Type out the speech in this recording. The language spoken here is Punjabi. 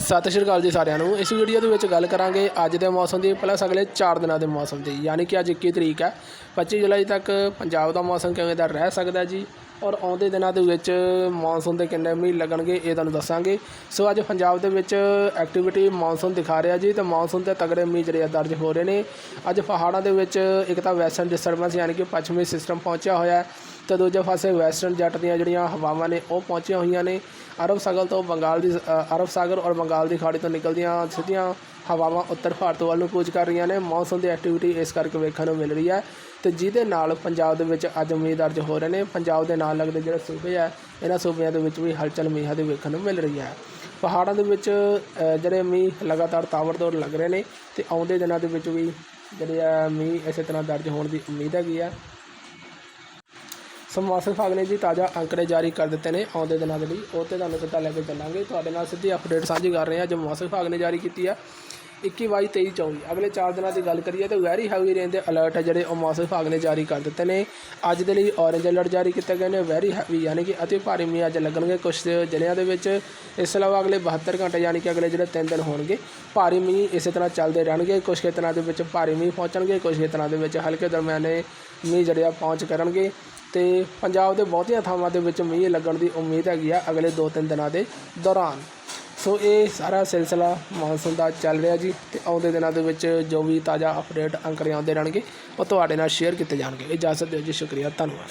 ਸਤਿ ਸ਼੍ਰੀ ਅਕਾਲ ਜੀ ਸਾਰਿਆਂ ਨੂੰ। ਇਸ ਵੀਡੀਓ ਦੇ ਵਿੱਚ ਗੱਲ ਕਰਾਂਗੇ ਅੱਜ ਦੇ ਮੌਸਮ ਦੀ ਪਲੱਸ ਅਗਲੇ 4 ਦਿਨਾਂ ਦੇ ਮੌਸਮ ਦੀ। ਯਾਨੀ ਕਿ ਅੱਜ 21 ਤਰੀਕ ਹੈ। 25 ਜੁਲਾਈ ਤੱਕ ਪੰਜਾਬ ਦਾ ਮੌਸਮ ਕਿਵੇਂ ਦਾ ਰਹਿ ਸਕਦਾ ਜੀ? ਔਰ ਆਉਂਦੇ ਦਿਨਾਂ ਦੇ ਵਿੱਚ ਮੌਨਸੂਨ ਦੇ ਕਿੰਨੇ ਮੀਂਹ ਲੱਗਣਗੇ, ਇਹ ਤੁਹਾਨੂੰ ਦੱਸਾਂਗੇ। ਸੋ ਅੱਜ ਪੰਜਾਬ ਦੇ ਵਿੱਚ ਐਕਟੀਵਿਟੀ ਮੌਨਸੂਨ ਦਿਖਾ ਰਿਹਾ ਜੀ ਤੇ ਮੌਨਸੂਨ ਤੇ ਤਗੜੇ ਮੀਂਹ ਜਿਹੜੇ ਦਰਜ ਹੋ ਰਹੇ ਨੇ। ਅੱਜ ਪਹਾੜਾਂ ਦੇ ਵਿੱਚ ਇੱਕ ਤਾਂ ਵੈਸਟਰਨ ਡਿਸਟਰਬੈਂਸ ਯਾਨੀ ਕਿ ਪੱਛਮੀ ਸਿਸਟਮ ਪਹੁੰਚਿਆ ਹੋਇਆ ਹੈ ਤੇ ਦੂਜੇ ਪਾਸੇ ਵੈਸਟਰਨ ਜੱਟ ਦੀਆਂ ਜਿਹੜੀਆਂ ਹਵਾਵਾਂ ਨੇ, ਉਹ ਪਹੁੰਚੀਆਂ ਹੋਈਆਂ ਨੇ। ਅਰਬ ਸਾਗਰ ਤੋਂ ਬੰਗਾਲ ਦੀ ਅਰਬ ਸਾਗਰ ਔਰ ਬੰਗਾਲ ਦੀ ਖਾੜੀ ਤੋਂ ਨਿਕਲਦੀਆਂ ਸਿੱਧੀਆਂ ਹਵਾਵਾਂ ਉੱਤਰ ਭਾਰਤ ਵੱਲ ਨੂੰ ਕੂਚ ਕਰ ਰਹੀਆਂ ਨੇ। ਮੌਸਮ ਦੀ ਐਕਟੀਵਿਟੀ ਇਸ ਕਰਕੇ ਵੇਖਣ ਨੂੰ ਮਿਲ ਰਹੀ ਹੈ ਤੇ ਜਿਹਦੇ ਨਾਲ ਪੰਜਾਬ ਦੇ ਵਿੱਚ ਅੱਜ ਮੀਂਹ ਦਰਜ ਹੋ ਰਹੇ ਨੇ। ਪੰਜਾਬ ਦੇ ਨਾਲ ਲੱਗਦੇ ਜਿਹੜੇ ਸੂਬੇ ਆ, ਇਹਨਾਂ ਸੂਬਿਆਂ ਦੇ ਵਿੱਚ ਵੀ ਹਲਚਲ ਮੀਂਹਾਂ ਦੀ ਵੇਖਣ ਨੂੰ ਮਿਲ ਰਹੀ ਹੈ। ਪਹਾੜਾਂ ਦੇ ਵਿੱਚ ਜਿਹੜੇ ਮੀਂਹ ਲਗਾਤਾਰ ਤਾਬੜਤੋੜ ਲੱਗ ਰਹੇ ਨੇ ਤੇ ਆਉਂਦੇ ਦਿਨਾਂ ਦੇ ਵਿੱਚ ਵੀ ਜਿਹੜੇ ਆ ਮੀਂਹ ਇਸੇ ਤਰ੍ਹਾਂ ਦਰਜ ਹੋਣ ਦੀ ਉਮੀਦ ਹੈਗੀ ਆ। ਸੋ ਮੌਸਮ ਵਿਭਾਗ ਨੇ ਜੀ ਤਾਜ਼ਾ ਅੰਕੜੇ ਜਾਰੀ ਕਰ ਦਿੱਤੇ ਨੇ ਆਉਂਦੇ ਦਿਨਾਂ ਦੇ ਲਈ। ਉਹ ਤੇ ਤੁਹਾਨੂੰ ਸਿੱਧਾ ਲੈ ਕੇ ਚੱਲਾਂਗੇ। ਤੁਹਾਡੇ ਨਾਲ ਸਿੱਧੀ ਅਪਡੇਟ ਸਾਂਝੀ ਕਰ ਰਹੇ ਹਾਂ। ਜੋ ਮੌਸਮ ਵਿਭਾਗ ਨੇ ਜਾਰੀ ਕੀਤੀ ਆ 21 22 23 24 ਅਗਲੇ 4 ਦਿਨਾਂ ਦੀ ਗੱਲ ਕਰੀਏ ਤਾਂ ਵੈਰੀ ਹੈਵੀ ਰੇਨ ਦੇ ਅਲਰਟ ਹੈ ਜਿਹੜੇ ਉਹ ਮੌਸਮ ਵਿਭਾਗ ਨੇ ਜਾਰੀ ਕਰ ਦਿੱਤੇ ਨੇ। ਅੱਜ ਦੇ ਲਈ ਔਰੇਂਜ ਅਲਰਟ ਜਾਰੀ ਕੀਤੇ ਗਏ ਨੇ। ਵੈਰੀ ਹੈਵੀ ਯਾਨੀ ਕਿ ਅਤੀ ਭਾਰੀ ਮੀਂਹ ਅੱਜ ਲੱਗਣਗੇ। ਕੁਝ ਜ਼ਿਲ੍ਹਿਆਂ ਦੇ ਵਿੱਚ ਇਸ ਤੋਂ ਇਲਾਵਾ ਅਗਲੇ 72 ਘੰਟੇ ਯਾਨੀ ਕਿ ਅਗਲੇ ਜਿਹੜੇ 3 ਦਿਨ ਹੋਣਗੇ, ਭਾਰੀ ਮੀਂਹ ਇਸੇ ਤਰ੍ਹਾਂ ਚੱਲਦੇ ਰਹਿਣਗੇ। ਕੁਝ ਖੇਤਰਾਂ ਦੇ ਵਿੱਚ ਭਾਰੀ ਮੀਂਹ ਪਹੁੰਚਣਗੇ ਕੁਝ ਖੇਤਰਾਂ ਦੇ ਵਿੱਚ ਹਲਕੇ ਦਰਮਿਆਨੇ ਮੀਂਹ ਜਿਹੜੇ ਆ ਪਹੁੰਚ ਕਰਨਗੇ। ਤੇ ਪੰਜਾਬ ਦੇ ਬਹੁਤੀਆਂ ਥਾਵਾਂ ਦੇ ਵਿੱਚ ਮੀਂਹ ਲੱਗਣ ਦੀ ਉਮੀਦ ਹੈਗੀ ਆ ਅਗਲੇ 2-3 ਦਿਨਾਂ ਦੇ ਦੌਰਾਨ। ਸੋ ਇਹ ਸਾਰਾ ਸਿਲਸਿਲਾ ਮੌਨਸੂਨ ਦਾ ਚੱਲ ਰਿਹਾ ਜੀ ਤੇ ਆਉਂਦੇ ਦਿਨਾਂ ਦੇ ਵਿੱਚ ਜੋ ਵੀ ਤਾਜ਼ਾ ਅਪਡੇਟ ਅੰਕੜੇ ਆਉਂਦੇ ਰਹਿਣਗੇ ਉਹ ਤੁਹਾਡੇ ਨਾਲ ਸ਼ੇਅਰ ਕੀਤੇ ਜਾਣਗੇ। ਇਜਾਜ਼ਤ ਦਿਓ ਜੀ, ਸ਼ੁਕਰੀਆ, ਧੰਨਵਾਦ।